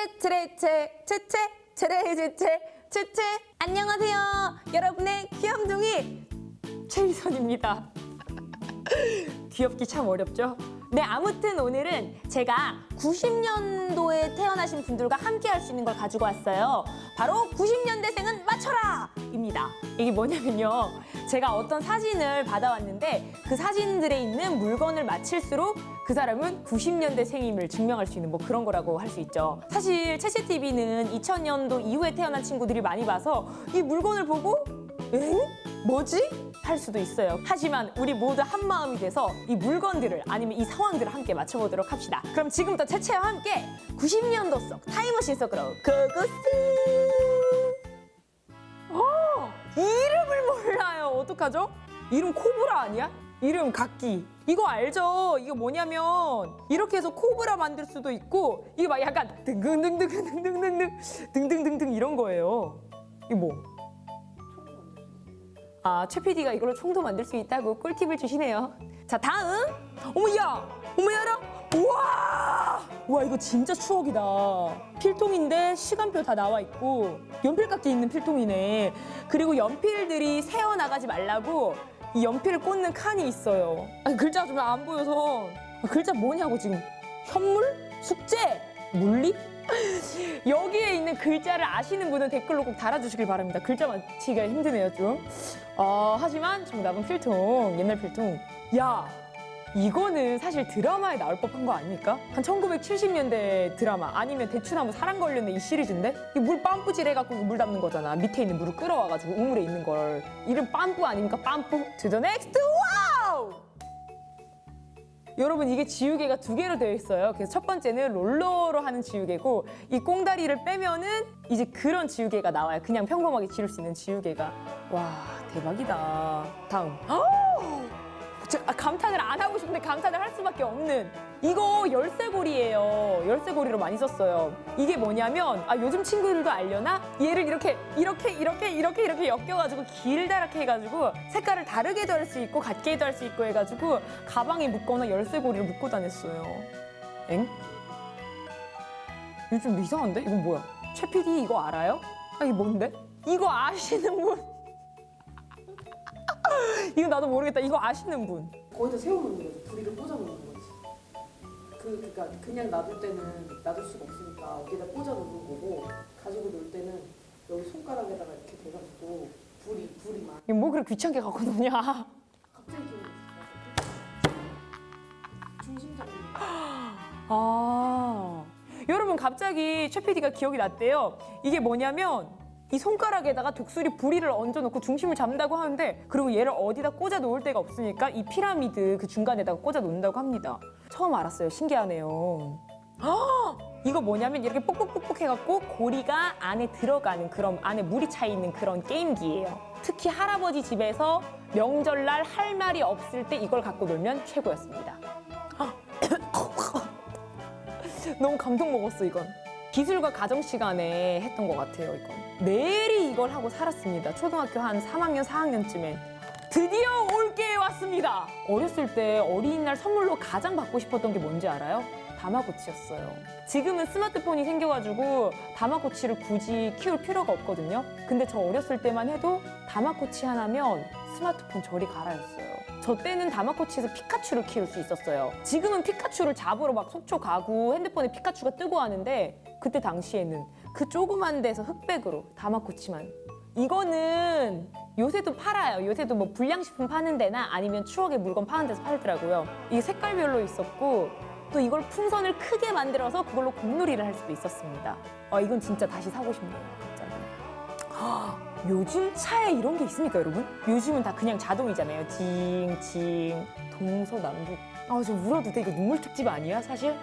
채채레채 채채 채레제채 채채. 안녕하세요. 여러분의 귀염둥이 최희선입니다. 귀엽기 참 어렵죠? 네, 아무튼 오늘은 제가 90년도에 태어나신 분들과 함께 할 수 있는 걸 가지고 왔어요. 바로 90년대생은 맞춰라! 입니다. 이게 뭐냐면요. 제가 어떤 사진을 받아왔는데 그 사진들에 있는 물건을 맞힐수록 그 사람은 90년대생임을 증명할 수 있는 뭐 그런 거라고 할 수 있죠. 사실 채채TV는 2000년도 이후에 태어난 친구들이 많이 봐서 이 물건을 보고 엥? 뭐지? 할 수도 있어요. 하지만 우리 모두 한 마음이 돼서 이 물건들을 아니면 이 상황들을 함께 맞춰보도록 합시다. 그럼 지금부터 채채와 함께 90년도 속 타임머신 속으로 고고스! 어, 이름을 몰라요. 어떡하죠? 이름 코브라 아니야? 이름 각기. 이거 알죠? 이거 뭐냐면 이렇게 해서 코브라 만들 수도 있고 이게 막 약간 등등등등등등등등 등등등등 이런 거예요. 이거 뭐? 아, 최 PD가 이걸로 총도 만들 수 있다고 꿀팁을 주시네요. 자, 다음. 어머, 야! 어머, 야라! 우와! 우와, 이거 진짜 추억이다. 필통인데 시간표 다 나와 있고, 연필깎이 있는 필통이네. 그리고 연필들이 새어나가지 말라고 이 연필을 꽂는 칸이 있어요. 아, 글자가 좀 안 보여서. 아, 글자 뭐냐고, 지금. 현물? 숙제? 물리? 여기에 있는 글자를 아시는 분은 댓글로 꼭 달아주시길 바랍니다. 글자 맞히기가 힘드네요, 좀. 어, 하지만 정답은 필통, 옛날 필통. 야, 이거는 사실 드라마에 나올 법한 거 아닙니까? 한 1970년대 드라마 아니면 대추 나무 사랑 걸렸네 이 시리즈인데 이물 빰뿌질 해갖고 물 담는 거잖아 밑에 있는 물을 끌어와가지고 우물에 있는 걸 이름 빰뿌 아닙니까 빰뿌 to the next 와우 여러분 이게 지우개가 두 개로 되어 있어요. 그래서 첫 번째는 롤러로 하는 지우개고 이 꽁다리를 빼면은 이제 그런 지우개가 나와요. 그냥 평범하게 지울 수 있는 지우개가. 와 대박이다. 다음. 저, 아, 감탄을 안 하고 싶은데 감탄을 할 수밖에 없는 이거 열쇠고리예요. 열쇠고리로 많이 썼어요. 이게 뭐냐면 아 요즘 친구들도 알려나? 얘를 이렇게 이렇게 이렇게 이렇게 이렇게 엮여가지고 길다랗게 해가지고 색깔을 다르게도 할 수 있고 같게도 할 수 있고 해가지고 가방에 묶거나 열쇠고리를 묶고 다녔어요. 엥? 좀 이상한데? 이건 뭐야? 최 PD 이거 알아요? 아 이게 뭔데? 이거 아시는 분? 이거 나도 모르겠다. 이거 아시는 분? 거기다 세워놓는 거지. 부리를 꽂아놓는 거지. 그, 그니까 그냥 놔둘 때는 놔둘 수가 없으니까 어디다 꽂아놓는 거고 가지고 놀 때는 여기 손가락에다가 이렇게 대가지고 불이 불이 많이 이거 뭐 그렇게 귀찮게 갖고 노냐? 갑자기 났어. 중심잡이. 아. 여러분 갑자기 최 PD가 기억이 났대요. 이게 뭐냐면 이 손가락에다가 독수리 부리를 얹어놓고 중심을 잡는다고 하는데 그리고 얘를 어디다 꽂아 놓을 데가 없으니까 이 피라미드 그 중간에다가 꽂아 놓는다고 합니다. 처음 알았어요. 신기하네요. 아, 이거 뭐냐면 이렇게 뽁뽁뽁뽁 해갖고 고리가 안에 들어가는 그런 안에 물이 차 있는 그런 게임기예요. 특히 할아버지 집에서 명절날 할 말이 없을 때 이걸 갖고 놀면 최고였습니다. 너무 감동 먹었어 이건. 기술과 가정 시간에 했던 것 같아요 이건. 매일이 이걸 하고 살았습니다. 초등학교 한 3학년 4학년쯤에 드디어 올게에 왔습니다. 어렸을 때 어린이날 선물로 가장 받고 싶었던 게 뭔지 알아요? 다마고치였어요. 지금은 스마트폰이 생겨가지고 다마고치를 굳이 키울 필요가 없거든요. 근데 저 어렸을 때만 해도 다마고치 하나면 스마트폰 저리 가라였어요. 저 때는 다마코치에서 피카츄를 키울 수 있었어요. 지금은 피카츄를 잡으러 막 속초 가고 핸드폰에 피카츄가 뜨고 하는데 그때 당시에는 그 조그만 데서 흑백으로 다마코치만. 이거는 요새도 팔아요. 요새도 뭐 불량식품 파는 데나 아니면 추억의 물건 파는 데서 팔더라고요. 이게 색깔별로 있었고 또 이걸 풍선을 크게 만들어서 그걸로 공놀이를 할 수도 있었습니다. 아, 이건 진짜 다시 사고 싶네요. 진짜. 요즘 차에 이런 게 있습니까, 여러분? 요즘은 다 그냥 자동이잖아요. 징, 징, 동서남북. 아, 저 울어도 돼. 이거 눈물 특집 아니야, 사실?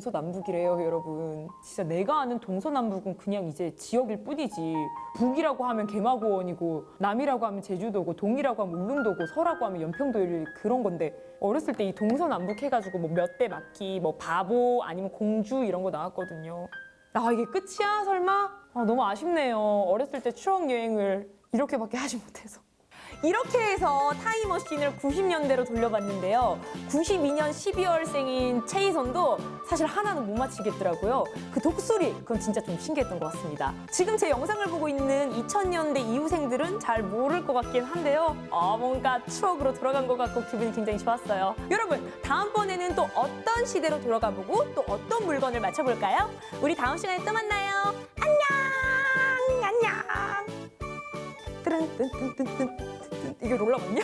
동서남북이래요, 여러분. 진짜 내가 아는 동서남북은 그냥 이제 지역일 뿐이지. 북이라고 하면 개마고원이고, 남이라고 하면 제주도고, 동이라고 하면 울릉도고, 서라고 하면 연평도일 그런 건데, 어렸을 때 이 동서남북 해가지고 뭐 몇 대 맞기, 뭐 바보, 아니면 공주 이런 거 나왔거든요. 아, 이게 끝이야, 설마? 아, 너무 아쉽네요. 어렸을 때 추억 여행을 이렇게밖에 하지 못해서. 이렇게 해서 타임머신을 90년대로 돌려봤는데요. 92년 12월생인 체이선도 사실 하나는 못 맞히겠더라고요. 그 독수리, 그건 진짜 좀 신기했던 것 같습니다. 지금 제 영상을 보고 있는 2000년대 이후생들은 잘 모를 것 같긴 한데요. 어, 뭔가 추억으로 돌아간 것 같고 기분이 굉장히 좋았어요. 여러분, 다음번에는 또 어떤 시대로 돌아가 보고 또 어떤 물건을 맞춰볼까요? 우리 다음 시간에 또 만나요. 안녕! 안녕! 뜨른뜬뜬뜬뜬 이게 롤라 맞냐?